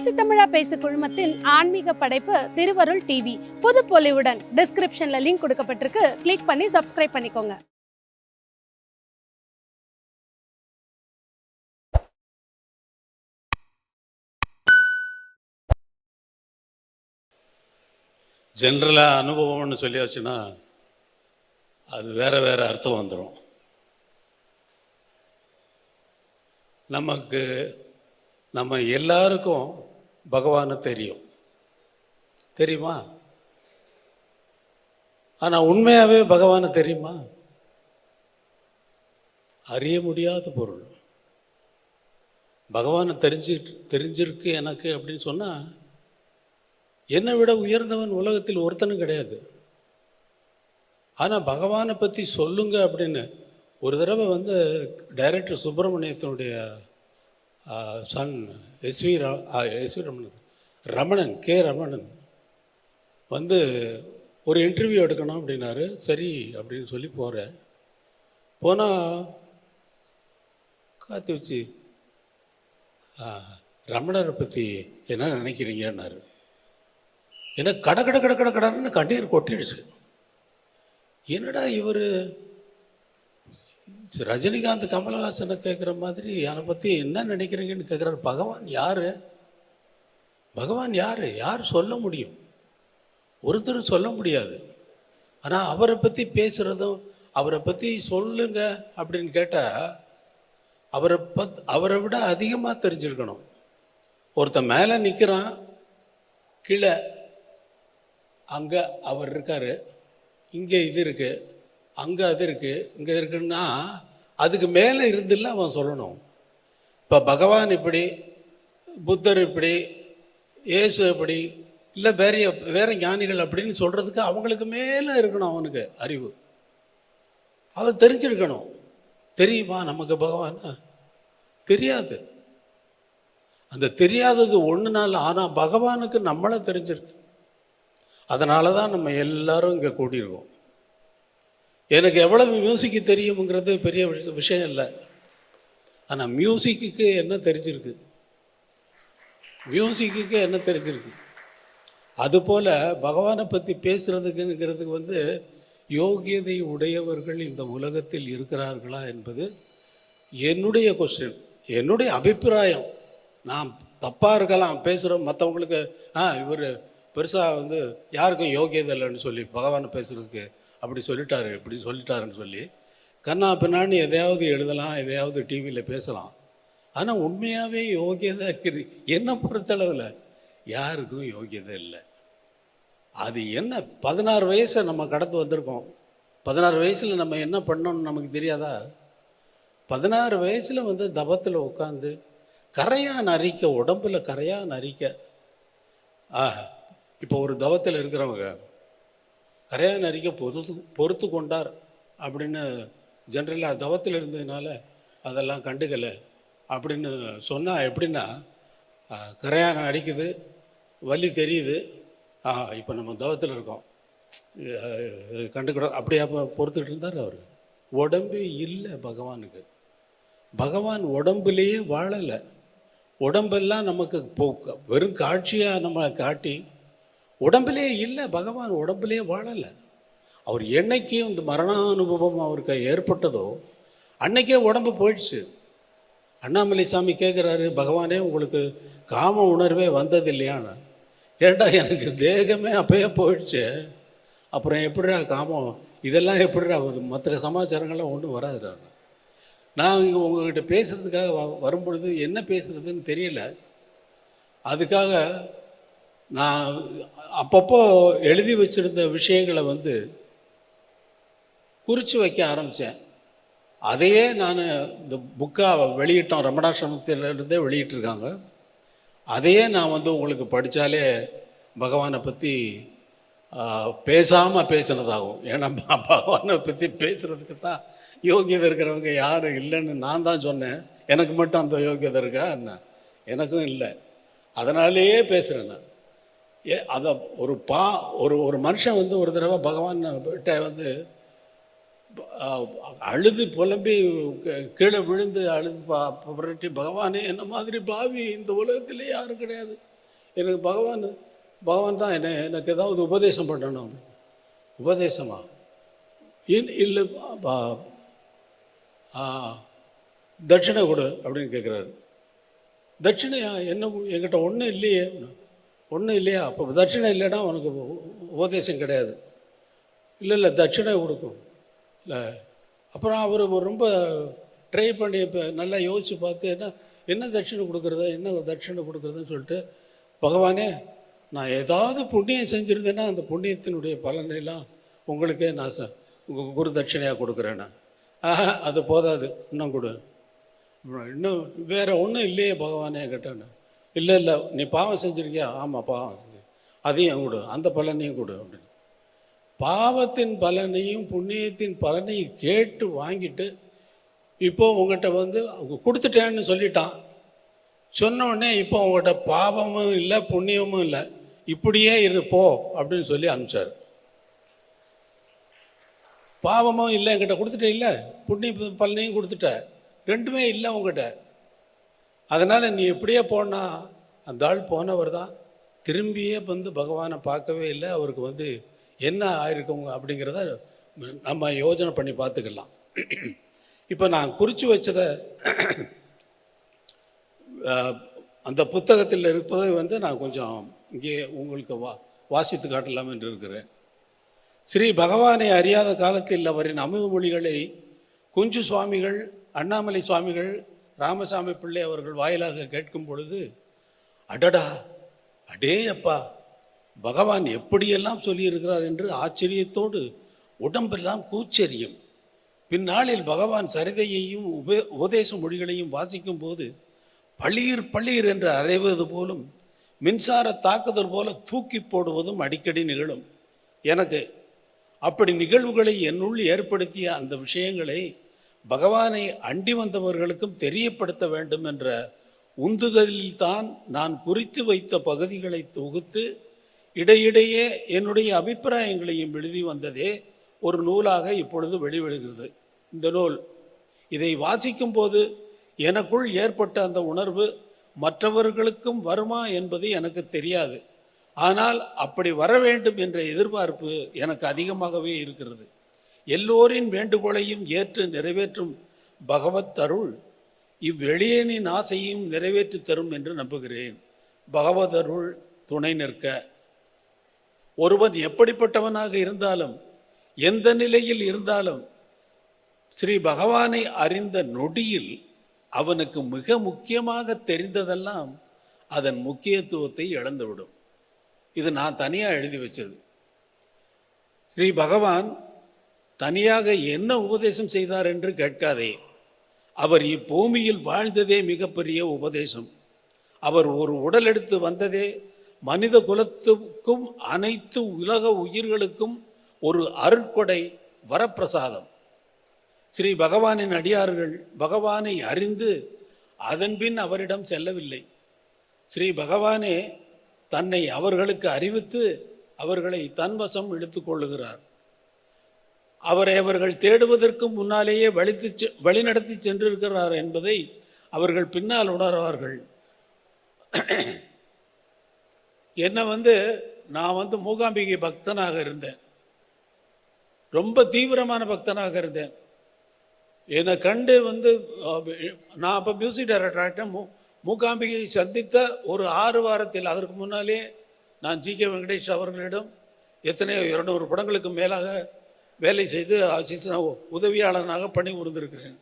பேசு தமிழா பேசு குழுமத்தின் ஆன்மீக படைப்பு திருவருள் டிவி புது பொலிவுடன் டிஸ்கிரிப்ஷன்ல லிங்க் கொடுக்கப்பட்டிருக்கு. கிளிக் பண்ணி சப்ஸ்கிரைப் பண்ணிக்கோங்க. ஜென்ரலாக அனுபவம்னு சொல்லியாச்சுன்னா அது வேற வேற அர்த்தம் வந்துடும் நமக்கு நம்ம எல்லாருக்கும் பகவானை தெரியும். தெரியுமா? ஆனால் உண்மையாகவே பகவானை தெரியுமா? அறிய முடியாத பொருள். பகவானை தெரிஞ்சு தெரிஞ்சிருக்கு எனக்கு அப்படின்னு சொன்னால் என்னை விட உயர்ந்தவன் உலகத்தில் ஒருத்தனும் கிடையாது. ஆனால் பகவானை பற்றி சொல்லுங்க அப்படின்னு ஒரு தடவை வந்து டைரக்டர் சுப்பிரமணியத்தினுடைய சன் எஸ்வி ர S V Ramanan Ramanan K. Ramanan வந்து ஒரு இன்டர்வியூ எடுக்கணும் அப்படின்னாரு. சரி அப்படின்னு சொல்லி போகிறேன் போனால் காத்து வச்சு ரமணரை பற்றி என்ன நினைக்கிறீங்கன்னாரு. எனக்கு கட கட கட கட கடன்னு கண்ணீர் கொட்டிடுச்சு. என்னடா இவர் ரஜினிகாந்த் கமலஹாசனை கேட்குற மாதிரி என்னை பற்றி என்ன நினைக்கிறீங்கன்னு கேட்குறாரு பகவான் யார்? பகவான் யார்? யார் சொல்ல முடியும்? ஒருத்தர் சொல்ல முடியாது. ஆனால் அவரை பற்றி பேசுகிறதும் அவரை பற்றி சொல்லுங்க அப்படின்னு கேட்டால் அவரை பத் அவரை விட அதிகமாக தெரிஞ்சிருக்கணும். ஒருத்தன் மேலே நிற்கிறான் கீழே அங்கே அவர் இருக்கார் இங்கே இது இருக்குது அங்கே அது இருக்குது இங்கே இருக்குன்னா அதுக்கு மேலே இருந்துல அவன் சொல்லணும். இப்போ பகவான் இப்படி புத்தர் இப்படி இயேசு இப்படி இல்லை வேற வேறு ஞானிகள் அப்படின்னு சொல்கிறதுக்கு அவங்களுக்கு மேலே இருக்கணும் அவனுக்கு அறிவு. அவன் தெரிஞ்சிருக்கணும். தெரியுமா நமக்கு பகவான்? தெரியாது. அந்த தெரியாதது ஒன்று நாள் ஆனால் பகவானுக்கு நம்மளை தெரிஞ்சிருக்கு. அதனால தான் நம்ம எல்லாரும் இங்கே கூட்டியிருக்கோம் எனக்கு எவ்வளவு மியூசிக்கு தெரியுங்கிறது பெரிய விஷயம் இல்லை. ஆனால் மியூசிக்குக்கு என்ன தெரிஞ்சிருக்கு? மியூசிக்குக்கு என்ன தெரிஞ்சிருக்கு? அதுபோல் பகவானை பற்றி பேசுகிறதுக்குங்கிறதுக்கு வந்து யோகியதை உடையவர்கள் இந்த உலகத்தில் இருக்கிறார்களா என்பது என்னுடைய கொஸ்டின் என்னுடைய அபிப்பிராயம். நான் தப்பாக இருக்கலாம் பேசுகிறோம் மற்றவங்களுக்கு ஆ இவர் பெருசாக வந்து யாருக்கும் யோகியதை இல்லைன்னு சொல்லி பகவானை பேசுகிறதுக்கு அப்படி சொல்லிட்டாரு இப்படி சொல்லிட்டாருன்னு சொல்லி கண்ணா பின்னான்னு எதையாவது எழுதலாம் எதையாவது டிவியில் பேசலாம். ஆனால் உண்மையாகவே யோகியதை இருக்குது. என்னை பொறுத்தளவில் யாருக்கும் யோகியதை இல்லை. அது என்ன பதினாறு வயசை நம்ம கடந்து வந்திருக்கோம். பதினாறு வயசில் நம்ம என்ன பண்ணோம்னு நமக்கு தெரியாதா? பதினாறு வயசில் வந்து தபத்தில் உட்காந்து கரையாக நரிக்க உடம்பில் கரையாக நரிக்க. ஆஹா இப்போ ஒரு தவத்தில் இருக்கிறவங்க கரையான் அரிக்க பொறுத்து பொறுத்து கொண்டார் அப்படின்னு ஜென்ரலாக தவத்தில் இருந்ததுனால அதெல்லாம் கண்டுக்கலை. அப்படின்னு சொன்னால் எப்படின்னா கரையான் அடிக்குது வலி தெரியுது. ஆ இப்போ நம்ம தவத்தில் இருக்கோம். இது அப்படியே அப்போ பொறுத்துக்கிட்டு இருந்தார் அவர். உடம்பே இல்லை பகவானுக்கு. பகவான் உடம்புலேயே வாழலை. உடம்பெல்லாம் நமக்கு போ- வெறும் காட்சியாக நம்மளை காட்டி உடம்புலே இல்லை பகவான் உடம்புலே வாழலை. அவர் என்னைக்கு இந்த மரணானுபவம் அவருக்கு ஏற்பட்டதோ அன்னைக்கே உடம்பு போயிடுச்சு. அண்ணாமலை சாமி கேட்குறாரு பகவானே உங்களுக்கு காம உணர்வே வந்தது இல்லையான்னு ஏண்டா எனக்கு தேகமே அப்பயே போயிடுச்சு. அப்புறம் எப்படிடா காமம்? இதெல்லாம் எப்படிடா வரும் மற்ற சமாச்சாரங்கள்லாம் ஒன்றும் வராதுடா. நான் இங்கே உங்ககிட்ட பேசுகிறதுக்காக வ வரும்பொழுது என்ன பேசுகிறதுன்னு தெரியல. அதுக்காக நான் அப்பப்போ எழுதி வச்சிருந்த விஷயங்களை வந்து குறித்து வைக்க ஆரம்பித்தேன் அதையே நான் இந்த புக்காக வெளியிட்டோம். ரமணாசிரமத்திலிருந்தே வெளியிட்டிருக்காங்க. அதையே நான் வந்து உங்களுக்கு படித்தாலே பகவானை பற்றி பேசாமல் பேசினதாகும். ஏன்னா பகவானை பற்றி பேசுகிறதுக்கு தான் யோகியதை இருக்கிறவங்க யாரும் இல்லைன்னு நான் தான் சொன்னேன். எனக்கு மட்டும் அந்த யோகியதை இருக்கா? என்ன? எனக்கும் இல்லை. அதனாலேயே பேசுகிறேன் நான். ஏ அதை ஒரு பா ஒரு ஒரு மனுஷன் வந்து ஒரு தடவை பகவான் கிட்ட வந்து அழுது புலம்பி கீழே விழுந்து அழுது புரட்டி பகவானே என்ன மாதிரி பாவி இந்த உலகத்திலே யாரும் கிடையாது. எனக்கு பகவான் பகவான் தான் என்ன எனக்கு ஏதாவது உபதேசம் பண்ணணும். உபதேசமா? ஏன் இல்லை பா- தட்சிணை கொடு அப்படின்னு கேட்குறாரு தட்சிணையா? என்ன என்கிட்ட ஒன்றும் இல்லையே. ஒன்றும் இல்லையா? அப்போ தட்சிணை இல்லைன்னா உனக்கு உபதேசம் கிடையாது. இல்லை இல்லை தட்சிணை கொடுக்கும் இல்லை. அப்புறம் அவர் ரொம்ப ட்ரை பண்ணி இப்போ நல்லா யோசித்து பார்த்து என்ன என்ன தட்சிணை கொடுக்குறது என்ன தட்சிணை கொடுக்குறதுன்னு சொல்லிட்டு பகவானே நான் ஏதாவது புண்ணியம் செஞ்சுருந்தேன்னா அந்த புண்ணியத்தினுடைய பலனையெல்லாம் உங்களுக்கே நான் ச- உங்கள் குரு தட்சிணையாக கொடுக்குறேன் ஆஹா அது போதாது. இன்னும் கொடு. அப்புறம் இன்னும் வேறு ஒன்றும் இல்லையே பகவானே கேட்டேன்னு இல்லை இல்லை நீ பாவம் செஞ்சுருக்கியா? ஆமாம் பாவம் செஞ்சு அதையும் கொடு அந்த பலனையும் கொடு அப்படின்னு. பாவத்தின் பலனையும் புண்ணியத்தின் பலனையும் கேட்டு வாங்கிட்டு இப்போ உங்கள்கிட்ட வந்து அவங்க கொடுத்துட்டேன்னு சொல்லிட்டான். சொன்னோடனே இப்போ உங்கள்கிட்ட பாவமும் இல்லை புண்ணியமும் இல்லை. இப்படியே இரு போ அப்படின்னு சொல்லி அனுப்பிச்சார். பாவமும் இல்லை என்கிட்ட கொடுத்துட்டே இல்லை. புண்ணிய பலனையும் கொடுத்துட்ட. ரெண்டுமே இல்லை உங்கள்கிட்ட அதனால் நீ எப்படியே போனா அந்த ஆள் போனவர் தான். திரும்பியே வந்து பகவானை பார்க்கவே இல்லை. அவருக்கு வந்து என்ன ஆயிருக்குங்க அப்படிங்கிறத நம்ம யோசனை பண்ணி பார்த்துக்கலாம். இப்போ நான் குறித்து வச்சதை அந்த புத்தகத்தில் இருப்பதை வந்து நான் கொஞ்சம் இங்கே உங்களுக்கு வா வாசித்து காட்டலாம் என்று இருக்கிறேன். ஸ்ரீ பகவானை அறியாத காலத்தில் அவரின் அமுது மொழிகளை குஞ்சு சுவாமிகள் அண்ணாமலை சுவாமிகள் ராமசாமி பிள்ளை அவர்கள் வாயிலாக கேட்கும் பொழுது அடடா அடே அப்பா பகவான் எப்படியெல்லாம் சொல்லியிருக்கிறார் என்று ஆச்சரியத்தோடு உடம்பெல்லாம் கூச்சரியும் பின்னாளில் பகவான் சரிதையையும் உபே உபதேச மொழிகளையும் வாசிக்கும் போது பளிர் பளிர் என்று அறைவது போலும் மின்சார தாக்குதல் போல தூக்கி போடுவதும் அடிக்கடி நிகழும். எனக்கு அப்படி நிகழ்வுகளை என்னுள் ஏற்படுத்திய அந்த விஷயங்களை பகவானை அண்டி வந்தவர்களுக்கும் தெரியப்படுத்த வேண்டும் என்ற உந்துதலில்தான் நான் குறித்து வைத்த பகுதிகளை தொகுத்து இடையிடையே என்னுடைய அபிப்பிராயங்களையும் எழுதி வந்ததே ஒரு நூலாக இப்பொழுது வெளிவிடுகிறது இந்த நூல் இதை வாசிக்கும் போது எனக்குள் ஏற்பட்ட அந்த உணர்வு மற்றவர்களுக்கும் வருமா என்பது எனக்கு தெரியாது. ஆனால் அப்படி வர வேண்டும் என்ற எதிர்பார்ப்பு எனக்கு அதிகமாகவே இருக்கிறது. எல்லோரின் வேண்டுகோளையும் ஏற்று நிறைவேற்றும் பகவத் அருள் இவ்வெளியனின் ஆசையும் நிறைவேற்றி தரும் என்று நம்புகிறேன். பகவத் அருள் துணை நிற்க. ஒருவன் எப்படிப்பட்டவனாக இருந்தாலும் எந்த நிலையில் இருந்தாலும் ஸ்ரீ பகவானை அறிந்த நொடியில் அவனுக்கு மிக முக்கியமாக தெரிந்ததெல்லாம் அதன் முக்கியத்துவத்தை இழந்துவிடும். இது நான் தனியாக எழுதி வச்சது. ஸ்ரீ பகவான் தனியாக என்ன உபதேசம் செய்தார் என்று கேட்காதே. அவர் இப்பூமியில் வாழ்ந்ததே மிகப்பெரிய உபதேசம். அவர் ஒரு உடல் எடுத்து வந்ததே மனித குலத்துக்கும் அனைத்து உலக உயிர்களுக்கும் ஒரு அருட்கொடை வரப்பிரசாதம். ஸ்ரீ பகவானின் அடியார்கள் பகவானை அறிந்து அதன்பின் அவரிடம் செல்லவில்லை. ஸ்ரீ பகவானே தன்னை அவர்களுக்கு அறிவித்து அவர்களை தன்வசம் இழுத்துக்கொள்ளுகிறார் அவரை அவர்கள் தேடுவதற்கு முன்னாலேயே வழித்து செ- வழிநடத்தி சென்றிருக்கிறார் என்பதை அவர்கள் பின்னால் உணர்வார்கள். என்னை வந்து நான் வந்து மூகாம்பிகை பக்தனாக இருந்தேன். ரொம்ப தீவிரமான பக்தனாக இருந்தேன். என்னை கண்டு வந்து நான் அப்போ மியூசிக் டைரக்டர் ஆகிட்டேன் மூ மூகாம்பிகையை சந்தித்த ஒரு ஆறு வாரத்தில் அதற்கு முன்னாலே நான் ஜி கே வெங்கடேஷ் அவர்களிடம் எத்தனையோ இரநூறு படங்களுக்கு மேலாக வேலை செய்து அசிஸ்டன்ட் உதவியாளனாக பணி புரிந்திருக்கிறேன்.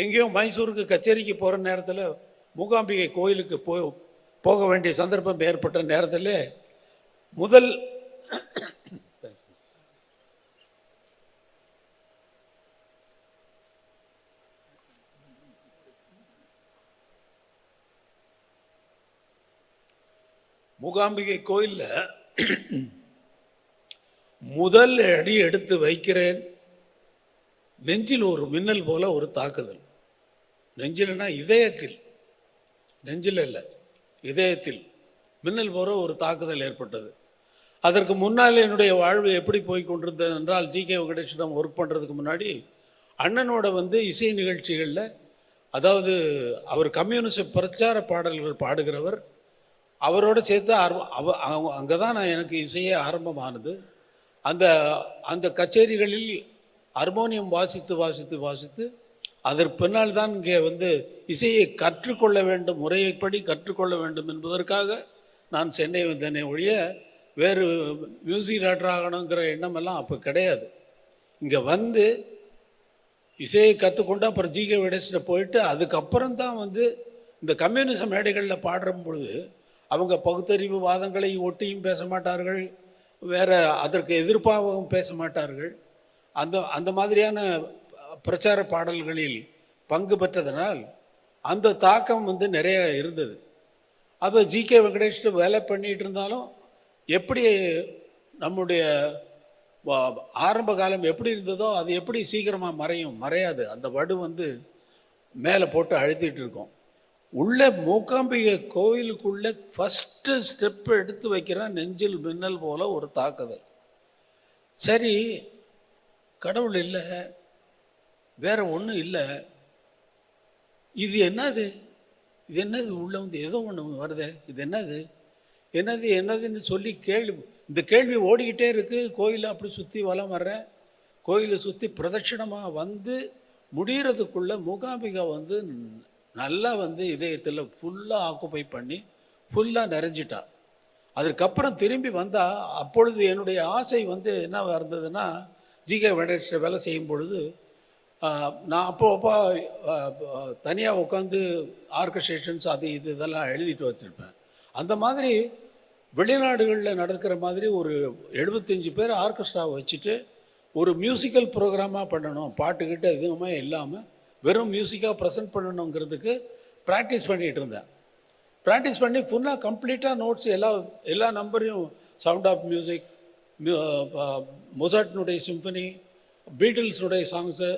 எங்கேயோ மைசூருக்கு கச்சேரிக்கு போகிற நேரத்தில் மூகாம்பிகை கோயிலுக்கு போ போக வேண்டிய சந்தர்ப்பம் ஏற்பட்ட நேரத்தில் முதல் மூகாம்பிகை கோயிலில் முதல் அடி எடுத்து வைக்கிறேன். நெஞ்சில் ஒரு மின்னல் போல ஒரு தாக்குதல். நெஞ்சில்னா இதயத்தில். நெஞ்சில் இல்லை இதயத்தில். மின்னல் போல ஒரு தாக்குதல் ஏற்பட்டது. அதற்கு முன்னால் என்னுடைய வாழ்வு எப்படி போய் கொண்டிருந்தது என்றால் ஜி. கே. வெங்கடேஷிடம் ஒர்க் பண்ணுறதுக்கு முன்னாடி அண்ணனோட வந்து இசை நிகழ்ச்சிகளில் அதாவது அவர் கம்யூனிஸ்ட் பிரச்சார பாடல்கள் பாடுகிறவர் அவரோட சேர்த்து ஆரம்ப அவ அங்கே தான் நான் எனக்கு இசையே ஆரம்பமானது. அந்த அந்த கச்சேரிகளில் ஹார்மோனியம் வாசித்து வாசித்து வாசித்து அதற்கு பின்னால் தான் இங்கே வந்து இசையை கற்றுக்கொள்ள வேண்டும் முறைப்படி கற்றுக்கொள்ள வேண்டும் என்பதற்காக நான் சென்னை வந்தேனே ஒழிய வேறு மியூசிக் டைரக்டர் ஆகணுங்கிற எண்ணமெல்லாம் அப்போ கிடையாது. இங்கே வந்து இசையை கற்றுக்கொண்டு அப்புறம் ஜிகே வெடேஷில் போயிட்டு அதுக்கப்புறம் தான் வந்து இந்த கம்யூனிச மேடைகளில் பாடுற பொழுது அவங்க பகுத்தறிவு வாதங்களை ஒட்டியும் பேச மாட்டார்கள் வேறு அதற்கு எதிர்ப்பாகவும் பேச மாட்டார்கள். அந்த அந்த மாதிரியான பிரச்சார பாடல்களில் பங்கு பெற்றதனால் அந்த தாக்கம் வந்து நிறைய இருந்தது. அது ஜி கே வெங்கடேஷ் வேலை பண்ணிட்டு இருந்தாலும் எப்படி நம்முடைய ஆரம்ப காலம் எப்படி இருந்ததோ அது எப்படி சீக்கிரமாக மறையும் மறையாது. அந்த வடு வந்து மேலே போட்டு அழுத்திட்டு இருக்கோம். உள்ள மூக்காம்பிகை கோவிலுக்குள்ள ஃபஸ்ட்டு ஸ்டெப் எடுத்து வைக்கிறான் நெஞ்சில் மின்னல் போல ஒரு தாக்குதல். சரி கடவுள் இல்லை வேற ஒன்றும் இல்லை. இது என்னது? இது என்னது? உள்ள வந்து ஏதோ ஒன்று வருதே. இது என்னது? என்னது என்னதுன்னு சொல்லி கேள்வி இந்த கேள்வி ஓடிக்கிட்டே இருக்குது கோயிலை அப்படி சுற்றி வலம் வர்றேன் கோயிலை சுற்றி பிரதட்சிணமாக வந்து முடிகிறதுக்குள்ளே மூகாம்பிகா வந்து நல்லா வந்து இதயத்தில் ஃபுல்லாக ஆக்குப்பை பண்ணி ஃபுல்லாக நிறைஞ்சிட்டா. அதுக்கப்புறம் திரும்பி வந்தால் அப்பொழுது என்னுடைய ஆசை வந்து என்ன இருந்ததுன்னா ஜிகே வெங்கடேஷ் வேலை செய்யும் பொழுது நான் அப்போ அப்போ தனியாக உட்காந்து ஆர்கஸ்ட்ரேஷன்ஸ் அது இது இதெல்லாம் எழுதிட்டு வச்சுருப்பேன். அந்த மாதிரி வெளிநாடுகளில் நடக்கிற மாதிரி ஒரு எழுபத்தஞ்சு பேர் ஆர்கெஸ்ட்ரா வச்சுட்டு ஒரு மியூசிக்கல் ப்ரோக்ராமாக பண்ணணும். பாட்டுக்கிட்ட எதுவுமே இல்லாமல் வெறும் மியூசிக்காக ப்ரெசென்ட் பண்ணணுங்கிறதுக்கு ப்ராக்டிஸ் பண்ணிகிட்டு இருந்தேன். ப்ராக்டிஸ் பண்ணி ஃபுல்லாக கம்ப்ளீட்டாக நோட்ஸ் எல்லா எல்லா நம்பரையும் சவுண்ட் ஆஃப் மியூசிக் மொசாட்னுடைய சிம்பனி பீட்டில்ஸுடைய சாங்ஸு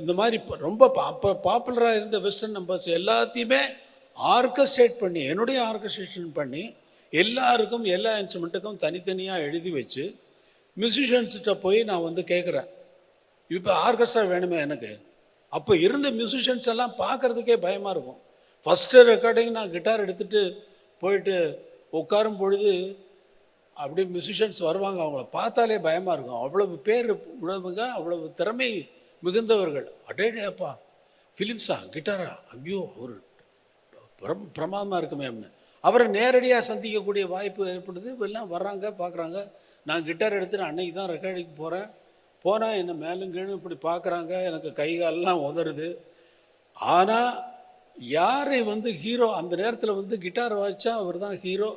இந்த மாதிரி ரொம்ப அப்போ பாப்புலராக இருந்த வெஸ்டர்ன் நம்பர்ஸ் எல்லாத்தையுமே ஆர்கஸ்ட்ரேட் பண்ணி என்னுடைய ஆர்கஸ்ட்ரேஷன் பண்ணி எல்லாருக்கும் எல்லா இன்ஸ்ட்ருமெண்ட்டுக்கும் தனித்தனியாக எழுதி வச்சு மியூசிஷியன்ஸ்கிட்ட போய் நான் வந்து கேட்குறேன் இப்போ ஆர்கெஸ்ட்ரா வேணுமே எனக்கு? அப்போ இருந்த மியூசிஷியன்ஸ் எல்லாம் பார்க்கறதுக்கே பயமாக இருக்கும். ஃபஸ்ட்டு ரெக்கார்டிங் நான் கிட்டார் எடுத்துகிட்டு போயிட்டு உட்காரும் பொழுது அப்படியே மியூசிஷியன்ஸ் வருவாங்க. அவங்கள பார்த்தாலே பயமாக இருக்கும். அவ்வளவு பேர் உள்ளவங்க அவ்வளவு திறமை மிகுந்தவர்கள். அடேடே அப்பா ஃபிலிப்ஸா கிட்டாரா ஐயோ ஒரு பிரம் பிரமாதமாக இருக்குமே அப்படின்னு. அவரை நேரடியாக சந்திக்கக்கூடிய வாய்ப்பு ஏற்படுது. எல்லாம் வர்றாங்க பார்க்குறாங்க. நான் கிட்டார் எடுத்துகிட்டு அன்னைக்கு தான் ரெக்கார்டிங் போகிறேன் போனால் என்ன மேலும் கீழும் இப்படி பார்க்குறாங்க? எனக்கு கை காலெல்லாம் உதறுது. ஆனால் யார் வந்து ஹீரோ அந்த நேரத்தில் வந்து கிட்டார் வாசித்தா அவர் தான் ஹீரோ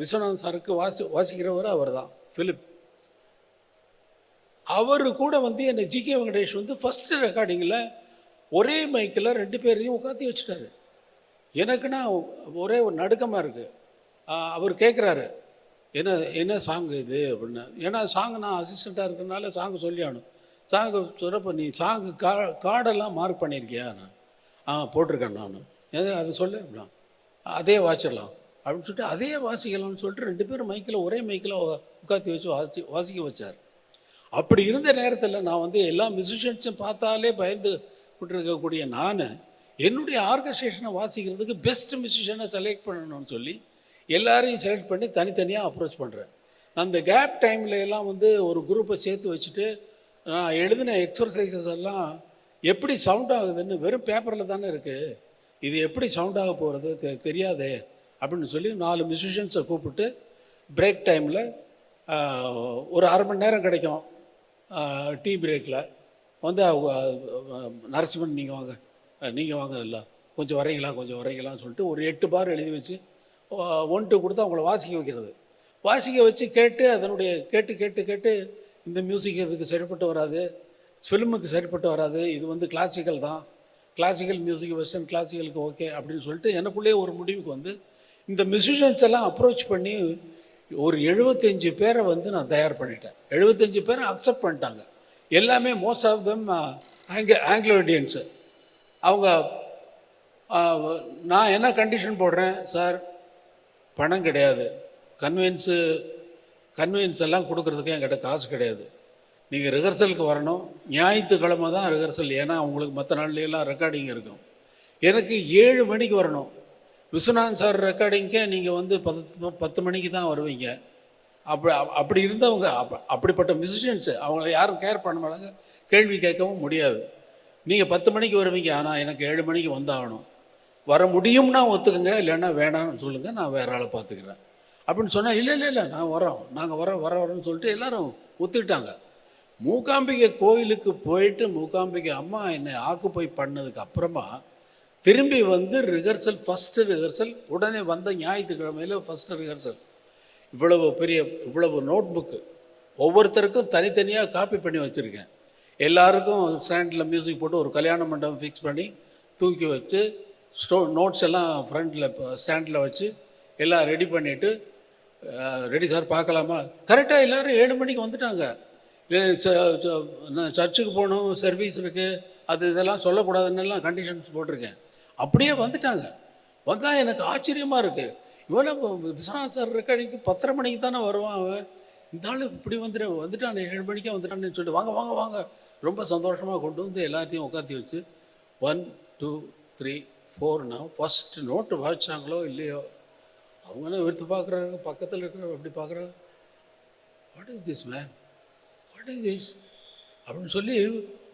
விஸ்வநாதன் சாருக்கு வாசி வாசிக்கிறவர் அவர் தான் ஃபிலிப் அவர் கூட வந்து என்னை ஜிகே வெங்கடேஷ் வந்து ஃபஸ்ட்டு ரெக்கார்டிங்கில் ஒரே மைக்கில் ரெண்டு பேரையும் உட்காந்து வச்சுட்டாரு. எனக்குன்னா ஒரே ஒரு நடுக்கமாக இருக்குது அவர் கேட்குறாரு என்ன என்ன சாங் இது அப்படின்னு ஏன்னா சாங் நான் அசிஸ்டண்ட்டாக இருக்கிறனால சாங்கு சொல்லி ஆகணும். சாங்கு சொல்கிறப்ப நீ சாங்கு கா கார்டெல்லாம் மார்க் பண்ணியிருக்கியா நான் ஆ போட்டிருக்கேன் நான். எது அது சொல்லு அப்படின்னா. அதே வாசிடலாம் அப்படின்னு சொல்லிட்டு அதே வாசிக்கலாம்னு சொல்லிட்டு ரெண்டு பேரும் மைக்கில் ஒரே மைக்கில் உட்காத்தி வச்சு வாசி வாசிக்க வச்சார். அப்படி இருந்த நேரத்தில் நான் வந்து எல்லா மியூசிஷியன்ஸும் பார்த்தாலே பயந்து கொண்டிருக்கக்கூடிய நான் என்னுடைய ஆர்கஸ்ட்ரேஷனை வாசிக்கிறதுக்கு பெஸ்ட் மியூசிஷியனை செலக்ட் பண்ணணும்னு சொல்லி எல்லாரையும் செலக்ட் பண்ணி தனித்தனியாக அப்ரோச் பண்ணுறேன் நான் அந்த கேப் டைமில் எல்லாம் வந்து ஒரு குரூப்பை சேர்த்து வச்சுட்டு நான் எழுதின எக்ஸசைசஸ் எல்லாம் எப்படி சவுண்ட் ஆகுதுன்னு வெறும் பேப்பரில் தானே இருக்குது இது எப்படி சவுண்ட் ஆக போகிறது தெ தெரியாதே அப்படின்னு சொல்லி நாலு மியூசிஷியன்ஸை கூப்பிட்டு பிரேக் டைமில் ஒரு அரை மணி நேரம் கிடைக்கும். டீ பிரேக்கில் வந்து அவங்க நரசிம்மன் நீங்கள் வாங்க. நீங்கள் வாங்க இல்லை கொஞ்சம் வரீங்களா கொஞ்சம் வரீங்களான்னு சொல்லிட்டு ஒரு எட்டு பார் எழுதி வச்சு ஒன் டூ கொடுத்து அவங்கள வாசிக்க வைக்கிறது. வாசிக்க வச்சு கேட்டு அதனுடைய கேட்டு கேட்டு கேட்டு இந்த மியூசிக் இதுக்கு சரிப்பட்டு வராது? ஃபிலிமுக்கு சரிப்பட்டு வராது. இது வந்து கிளாசிக்கல் தான். கிளாசிக்கல் மியூசிக் வெஸ்டர்ன் கிளாசிக்கலுக்கு ஓகே அப்படின்னு சொல்லிட்டு எனக்குள்ளேயே ஒரு முடிவுக்கு வந்து இந்த மியூசிஷியன்ஸ் எல்லாம் அப்ரோச் பண்ணி ஒரு எழுபத்தஞ்சு பேரை வந்து நான் தயார் பண்ணிட்டேன். எழுபத்தஞ்சு பேரை அக்செப்ட் பண்ணிட்டாங்க. எல்லாமே மோஸ்ட் ஆஃப் தம் ஆங்க ஆங்கிலோ இண்டியன்ஸு அவங்க நான் என்ன கண்டிஷன் போடுறேன் சார் பணம் கிடையாது. கன்வின்ஸு கன்வென்ஸ் எல்லாம் கொடுக்கறதுக்கு என்கிட்ட காசு கிடையாது. நீங்கள் ரிஹர்சலுக்கு வரணும். ஞாயிற்றுக்கிழமை தான் ரிஹர்சல் ஏன்னா உங்களுக்கு மற்ற நாள்லையெல்லாம் ரெக்கார்டிங் இருக்கும். எனக்கு ஏழு மணிக்கு வரணும். விஸ்வநாதன் சார் ரெக்கார்டிங்க்கே நீங்கள் வந்து பத்து பத்து மணிக்கு தான் வருவீங்க. அப்படி அப்படி இருந்தவங்க அப் அப்படிப்பட்ட மியூசிஷியன்ஸு அவங்கள யாரும் கேர் பண்ண மாட்டாங்க. கேள்வி கேட்கவும் முடியாது. நீங்கள் பத்து மணிக்கு வருவீங்க. ஆனால் எனக்கு ஏழு மணிக்கு வந்தாகணும். வர முடியும்னா ஒத்துக்குங்க இல்லைன்னா வேணாம்னு சொல்லுங்கள் நான் வேற ஆளை பார்த்துக்கிறேன். அப்படின்னு சொன்னால் இல்லை இல்லை இல்லை நான் வரோம் நாங்கள் வரோம் வர வரோம்னு சொல்லிட்டு எல்லாரும் ஒத்துக்கிட்டாங்க. மூகாம்பிகை கோயிலுக்கு போயிட்டு மூகாம்பிகை அம்மா என்னை ஆக்குப்பை பண்ணதுக்கு அப்புறமா திரும்பி வந்து ரிஹர்சல் ஃபஸ்ட்டு ரிஹர்சல் உடனே வந்த ஞாயிற்றுக்கிழமையில் ஃபஸ்ட்டு ரிஹர்சல் இவ்வளவு பெரிய இவ்வளவு நோட் புக்கு ஒவ்வொருத்தருக்கும் தனித்தனியாக காப்பி பண்ணி வச்சுருக்கேன். எல்லாருக்கும் ஸ்டாண்டில் மியூசிக் போட்டு ஒரு கல்யாண மண்டபம் ஃபிக்ஸ் பண்ணி தூக்கி வச்சு ஸ்டோ நோட்ஸ் எல்லாம் ஃப்ரண்ட்டில் ஸ்டாண்டில் வச்சு எல்லாம் ரெடி பண்ணிவிட்டு ரெடி சார் பார்க்கலாமா? கரெக்டாக எல்லாரும் ஏழு மணிக்கு வந்துட்டாங்க. ச- ச- சர்ச்சுக்கு போகணும் சர்வீஸ் இருக்குது அது இதெல்லாம் சொல்லக்கூடாதுன்னு எல்லாம் கண்டிஷன்ஸ் போட்டிருக்கேன். அப்படியே வந்துட்டாங்க. வந்தால் எனக்கு ஆச்சரியமாக இருக்குது இவனை விஸ்வநாத் சார் ரெக்கார்டிங்க்கு பத்தரை மணிக்கு தானே வருவான் அவன். இந்த ஆள் இப்படி வந்துட்டு வந்துட்டான் ஏழு மணிக்கே வந்துட்டான்னு சொல்லிட்டு வாங்க வாங்க வாங்க. ரொம்ப சந்தோஷமாக கொண்டு வந்து எல்லாத்தையும் உட்காந்து வச்சு ஒன் டூ த்ரீ ஃபோர்னா ஃபஸ்ட்டு நோட்டு வாய்ச்சாங்களோ இல்லையோ அவங்களும் எடுத்து பார்க்குறாங்க? பக்கத்தில் இருக்கிற எப்படி பார்க்குறாங்க? What is this man what is this அப்படின்னு சொல்லி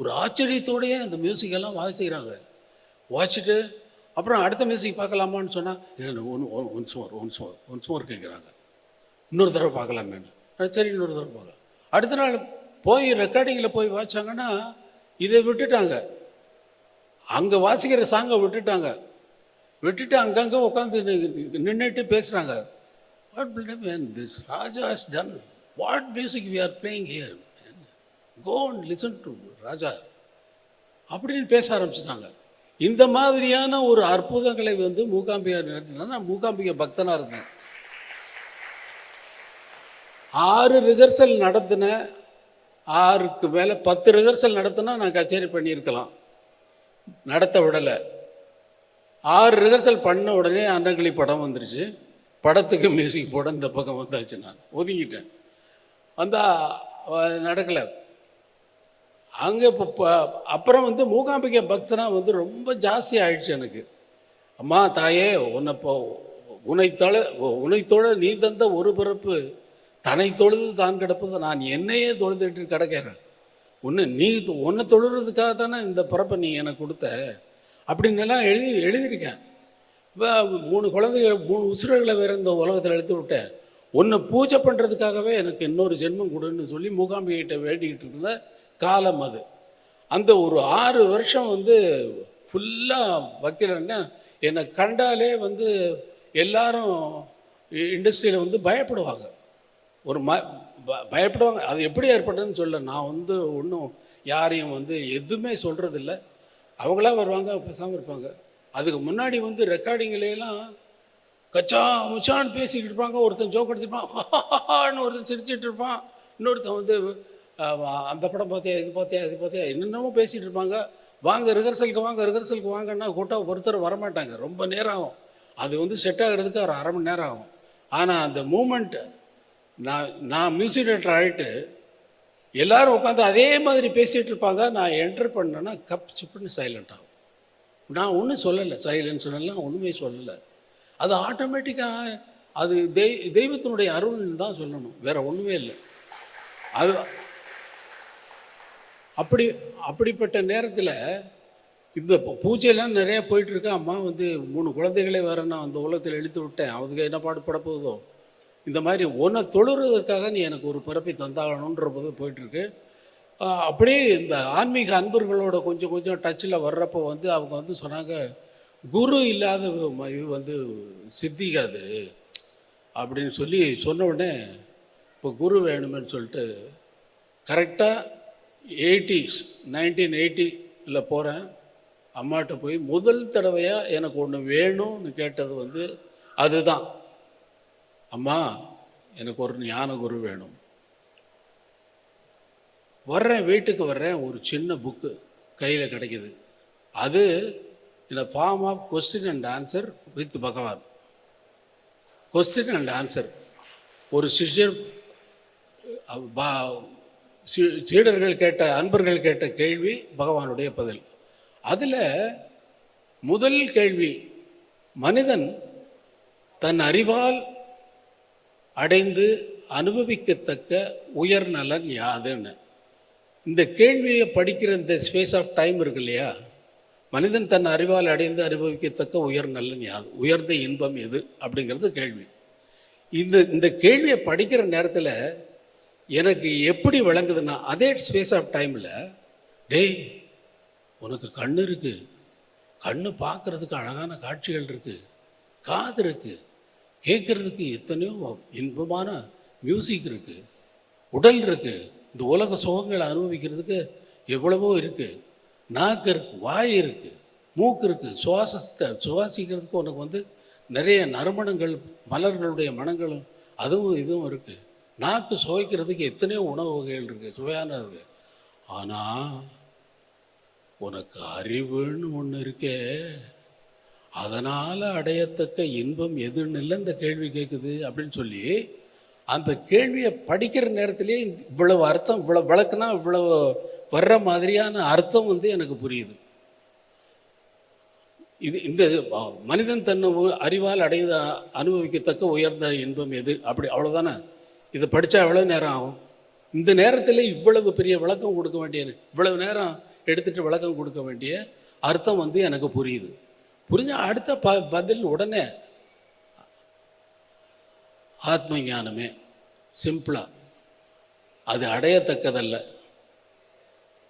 ஒரு ஆச்சரியத்தோடையே அந்த மியூசிக்கெல்லாம் வாசிக்கிறாங்க. வாசிச்சுட்டு அப்புறம் அடுத்த மியூசிக் பார்க்கலாமான்னு சொன்னால் one once more once more once more கேட்குறாங்க இன்னொரு தடவை பார்க்கலாமேன்னு சரி இன்னொரு தடவை பார்க்கலாம். அடுத்த நாள் போய் ரெக்கார்டிங்கில் போய் வாச்சாங்கன்னா இதை விட்டுட்டாங்க. அங்கே வாசிக்கிற சாங்கை விட்டுட்டாங்க. விட்டுட்டு அங்கங்கே உட்காந்து நின்றுட்டு பேசுகிறாங்க what பில்டம் man this Raja has done what music we are playing here go and listen to Raja அப்படின்னு பேச ஆரம்பிச்சிட்டாங்க. இந்த மாதிரியான ஒரு அற்புதங்களை வந்து மூகாம்பிகார் நடத்தினா நான் மூகாம்பிகை பக்தனாக இருந்தேன். ஆறு ரிஹர்சல் நடத்தின ஆறுக்கு மேலே பத்து ரிஹர்சல் நடத்தினா நான் கச்சேரி பண்ணியிருக்கலாம். நடத்த விடலை. ஆறு ரிஹர்சல் பண்ண உடனே அன்னக்கிளி படம் வந்துருச்சு. படத்துக்கு மியூசிக் போட இந்த பக்கம் வந்தாச்சு நான். ஒதுங்கிட்டேன். வந்தால் நடக்கலை. அங்கே இப்போ அப்புறம் வந்து மூகாம்பிகை பக்தனா வந்து ரொம்ப ஜாஸ்தி ஆயிடுச்சு எனக்கு. அம்மா தாயே உன்னை இப்போ உனை தொழ உனை தொழ நீ தந்த ஒரு பிறப்பு தன்னை தொழுது தான் கிடப்பது நான் என்னையே தொழுதுட்டு கிடக்கிறேன் ஒன்று நீ ஒன்று தொழுறதுக்காக தானே இந்த பிறப்பை நீ எனக்கு கொடுத்த? அப்படின்னெல்லாம் எழுதி எழுதியிருக்கேன். இப்போ மூணு குழந்தைகள் மூணு உசுரர்களை வேற இந்த உலகத்தில் எழுத்து விட்டேன். ஒன்று பூஜை பண்ணுறதுக்காகவே எனக்கு இன்னொரு ஜென்மம் கொடுன்னு சொல்லி மூகாம்பிகிட்ட வேண்டிக்கிட்டு இருந்த காலம் அது. அந்த ஒரு ஆறு வருஷம் வந்து ஃபுல்லாக பக்தியில் என்ன என்னை கண்டாலே வந்து எல்லாரும் இண்டஸ்ட்ரியில் வந்து பயப்படுவாங்க. ஒரு ம ப- பயப்படுவாங்க. அது எப்படி ஏற்பட்டதுன்னு சொல்ல நான் வந்து ஒன்றும் யாரையும் வந்து எதுவுமே சொல்கிறதில்ல அவங்களா வருவாங்க பேசாமல் இருப்பாங்க. அதுக்கு முன்னாடி வந்து ரெக்கார்டிங்லாம் கச்சா முச்சான்னு பேசிக்கிட்டு இருப்பாங்க. ஒருத்தன் ஜோக் எடுத்துருப்பான் ஒருத்தன் சிரிச்சிட்டு இருப்பான். இன்னொருத்தன் வந்து அந்த படம் பார்த்தியா இது பார்த்தியா இது பார்த்தியா என்னென்னமோ பேசிகிட்டு இருப்பாங்க. வாங்க ரிஹர்சலுக்கு வாங்க ரிஹர்சலுக்கு வாங்கன்னா கூட்டம் ஒருத்தர் வரமாட்டாங்க. ரொம்ப நேரம் ஆகும். அது வந்து செட் ஆகிறதுக்கு ஒரு அரை மணி நேரம் ஆகும். ஆனால் அந்த மூமெண்ட்டு நான் நான் மியூசிக் டேரக்டர் ஆகிட்டு எல்லாரும் உட்காந்து அதே மாதிரி பேசிகிட்டு இருப்பாங்க. நான் என்டர் பண்ணேன்னா கப் சிப்புன்னு சைலண்ட் ஆகும். நான் ஒன்றும் சொல்லலை. சைலன்ஸ் சொல்லலாம் ஒன்றுமே சொல்லலை. அது ஆட்டோமேட்டிக்காக அது தெய் தெய்வத்தினுடைய அருள்னு தான் சொல்லணும். வேறு ஒன்றுமே இல்லை. அது அப்படி அப்படிப்பட்ட நேரத்தில் இந்த பூஜையெல்லாம் நிறையா போயிட்டு அம்மா வந்து மூணு குழந்தைகளே வேறு நான் அந்த உலகத்தில் இழுத்து விட்டேன். அவங்க என்ன பாடு போகுதோ? இந்த மாதிரி உன்னை தொழுறதுக்காக நீ எனக்கு ஒரு பிறப்பை தந்தாகணுன்ற போது போயிட்டுருக்கு. அப்படியே இந்த ஆன்மீக அன்பர்களோட கொஞ்சம் கொஞ்சம் டச்சில் வர்றப்போ வந்து அவங்க வந்து சொன்னாங்க குரு இல்லாத இது வந்து சித்திக்காது அப்படின்னு சொல்லி சொன்ன உடனே இப்போ குரு வேணுமேன்னு சொல்லிட்டு கரெக்டாக எயிட்டிஸ் நைன்டீன் எயிட்டியில் போகிறேன் அம்மாட்ட போய் முதல் தடவையாக எனக்கு ஒன்று வேணும்னு கேட்டது வந்து அதுதான். அம்மா எனக்கு ஒரு ஞான குரு வேணும். வர்றேன் வீட்டுக்கு வர்றேன் ஒரு சின்ன புக்கு கையில் கிடைக்குது. அது இந்த form of question and answer with Bhagavan. Question and answer ஒரு சிஷ்யர் பா- சீடர்கள் கேட்ட அன்பர்கள் கேட்ட கேள்வி பகவானுடைய பதில். அதில் முதல் கேள்வி மனிதன் தன் அறிவால் அடைந்து அனுபவிக்கத்தக்க உயர்நலன் யாதுன்னு இந்த கேள்வியை படிக்கிற இந்த ஸ்பேஸ் ஆஃப் டைம் இருக்கு இல்லையா? மனிதன் தன் அறிவால் அடைந்து அனுபவிக்கத்தக்க உயர்நலன் யாது உயர்ந்த இன்பம் எது? அப்படிங்கிறது கேள்வி. இந்த இந்த கேள்வியை படிக்கிற நேரத்தில் எனக்கு எப்படி விளங்குதுன்னா அதே ஸ்பேஸ் ஆஃப் டைமில் டேய் உனக்கு கண் இருக்குது கண்ணு பார்க்கறதுக்கு அழகான காட்சிகள் இருக்குது காது இருக்குது கேட்குறதுக்கு எத்தனையோ இன்பமான மியூசிக் இருக்குது உடல் இருக்குது இந்த உலக சுகங்களை அனுபவிக்கிறதுக்கு எவ்வளவோ இருக்குது நாக்கு இருக்குது வாய் இருக்குது மூக்கு இருக்குது சுவாசத்தை சுவாசிக்கிறதுக்கு உனக்கு வந்து நிறைய நறுமணங்கள் மலர்களுடைய மனங்களும் அதுவும் இதுவும் இருக்குது நாக்கு சுவைக்கிறதுக்கு எத்தனையோ உணவு வகைகள் இருக்குது சுவையான இருக்குது ஆனால் உனக்கு அறிவுன்னு ஒன்று இருக்கே. அதனால் அடையத்தக்க இன்பம் எதுன்னு இல்லை இந்த கேள்வி கேட்குது அப்படின்னு சொல்லி அந்த கேள்வியை படிக்கிற நேரத்திலே இவ்வளவு அர்த்தம் இவ்வளவு விளக்குனா இவ்வளவு வர்ற மாதிரியான அர்த்தம் வந்து எனக்கு புரியுது. இது இந்த மனிதன் தன்னை அறிவால் அடைந்த அனுபவிக்கத்தக்க உயர்ந்த இன்பம் எது? அப்படி அவ்வளோதானே இதை படித்தா எவ்வளோ நேரம் ஆகும்? இந்த நேரத்தில் இவ்வளவு பெரிய விளக்கம் கொடுக்க வேண்டிய இவ்வளவு நேரம் எடுத்துகிட்டு விளக்கம் கொடுக்க வேண்டிய அர்த்தம் வந்து எனக்கு புரியுது. புரிஞ்ச அடுத்த ப பதில் உடனே ஆத்ம ஞானமே சிம்பிளாக அது அடையத்தக்கதல்ல.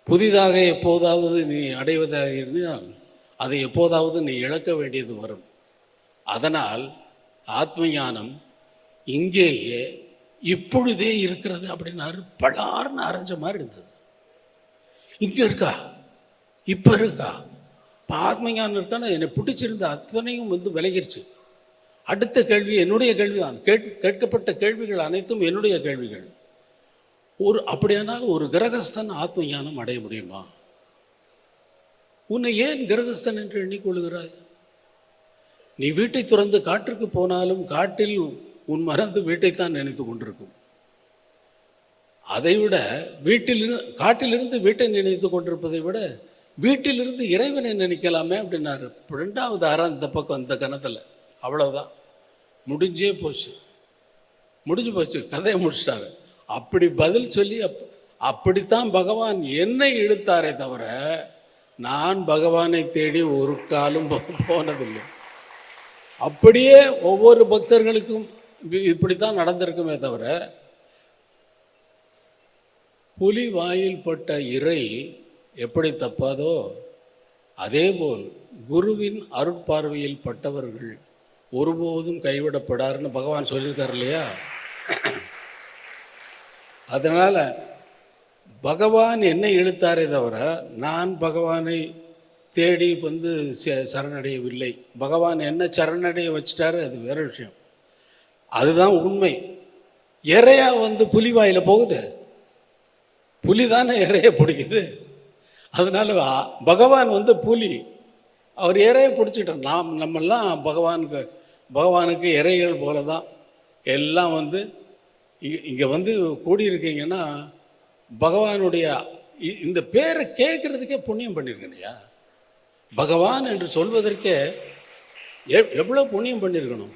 புதிதாக எப்போதாவது நீ அடைவதாக இருந்தால் அதை எப்போதாவது நீ இழக்க வேண்டியது வரும். அதனால் ஆத்ம ஞானம் இங்கேயே இப்பொழுதே இருக்கிறது அப்படின்னாரு பலார்னு அரைஞ்ச மாதிரி இருந்தது. இங்கே இருக்கா? இப்போ இருக்கா? இப்போ இருக்கான இருக்கான்னு என்னை பிடிச்சிருந்த அத்தனையும் வந்து விலகிருச்சு. அடுத்த கேள்வி என்னுடைய கேள்வி தான் கேட் கேட்கப்பட்ட கேள்விகள் அனைத்தும் என்னுடைய கேள்விகள். ஒரு அப்படியானால் ஒரு கிரகஸ்தன் ஆத்ம ஞானம் அடைய முடியுமா? உன்னை ஏன் கிரகஸ்தன் என்று எண்ணிக்கொள்கிறாய்? நீ வீட்டை துறந்து காற்றுக்கு போனாலும் காட்டில் உன் மறந்து வீட்டைத்தான் நினைத்து கொண்டிருக்கும். அதைவிட வீட்டிலிருந்து காட்டிலிருந்து வீட்டை நினைத்து கொண்டிருப்பதை விட வீட்டிலிருந்து இறைவனை நினைக்கலாமே அப்படின்னாரு. ரெண்டாவது அறம் இந்த பக்கம் இந்த கணத்தில். அவ்வளோதான் முடிஞ்சே போச்சு. முடிஞ்சு போச்சு. கதையை முடிச்சிட்டாரு. அப்படி பதில் சொல்லி அப் அப்படித்தான் பகவான் என்னை இழுத்தாரே தவிர நான் பகவானை தேடி ஒரு காலும் போனதில்லை. அப்படியே ஒவ்வொரு பக்தர்களுக்கும் இப்படித்தான் நடந்திருக்குமே தவிர புலி வாயில் பட்ட இறை எப்படி தப்பாதோ அதேபோல் குருவின் அருட்பார்வையில் பட்டவர்கள் ஒருபோதும் கைவிடப்படாருன்னு பகவான் சொல்லியிருக்கார் இல்லையா? அதனால் பகவான் என்னை இழுத்தாரே தவிர நான் பகவானை தேடி வந்து ச- சரணடையவில்லை. பகவான் என்ன சரணடைய வச்சிட்டாரு அது வேற விஷயம். அதுதான் உண்மை. இறையா வந்து புலி வாயில் போகுது. புலி தானே இறைய பிடிக்குது. அதனால பகவான் வந்து புலி. அவர் இறையை பிடிச்சிட்டோம் நாம் நம்மெல்லாம் பகவானுக்கு பகவானுக்கு இறைகள் போல தான் எல்லாம் வந்து இங்கே இங்கே வந்து கூடியிருக்கீங்கன்னா பகவானுடைய இ- இந்த பேரை கேட்குறதுக்கே புண்ணியம் பண்ணியிருக்கணையா பகவான் என்று சொல்வதற்கே எவ்வளோ புண்ணியம் பண்ணியிருக்கணும்.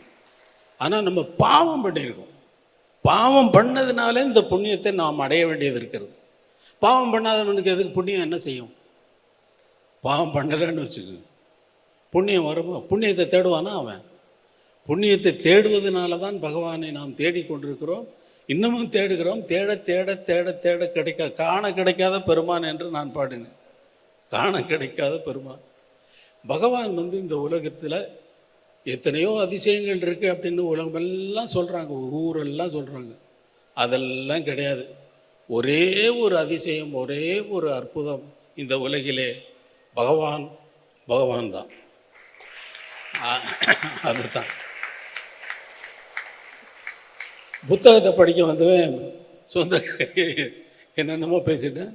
ஆனால் நம்ம பாவம் பண்ணியிருக்கோம். பாவம் பண்ணதுனால இந்த புண்ணியத்தை நாம் அடைய வேண்டியது இருக்கிறது. பாவம் பண்ணாதவனுக்கு எதுக்கு புண்ணியம் என்ன செய்யும்? பாவம் பண்ணலைன்னு வச்சுக்க. புண்ணியம் வருமோ? புண்ணியத்தை தேடுவானா அவன்? புண்ணியத்தை தேடுவதனால தான் பகவானை நாம் தேடிக்கொண்டிருக்கிறோம் இன்னமும் தேடுகிறோம். தேட தேட தேட தேட கிடைக்க காண கிடைக்காத பெருமான் என்று நான் பாடினேன். காண கிடைக்காத பெருமான். பகவான் வந்து இந்த உலகத்தில் எத்தனையோ அதிசயங்கள் இருக்குது அப்படின்னு உலகமெல்லாம் சொல்கிறாங்க ஊரெல்லாம் சொல்கிறாங்க அதெல்லாம் கிடையாது. ஒரே ஒரு அதிசயம் ஒரே ஒரு அற்புதம் இந்த உலகிலே. பகவான் பகவான் தான். அதுதான். புத்தகத்தை படிக்க வந்தவன் சொந்த என்னென்னமோ பேசிட்டேன்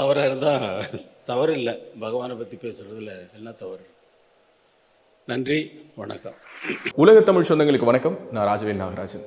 தவறாக இருந்தால் தவறு இல்லை பகவானை பற்றி பேசுகிறதுல என்ன தவறு. நன்றி வணக்கம். உலக தமிழ் சொந்தங்களுக்கு வணக்கம். நான் ராஜவேல் நாகராஜன்.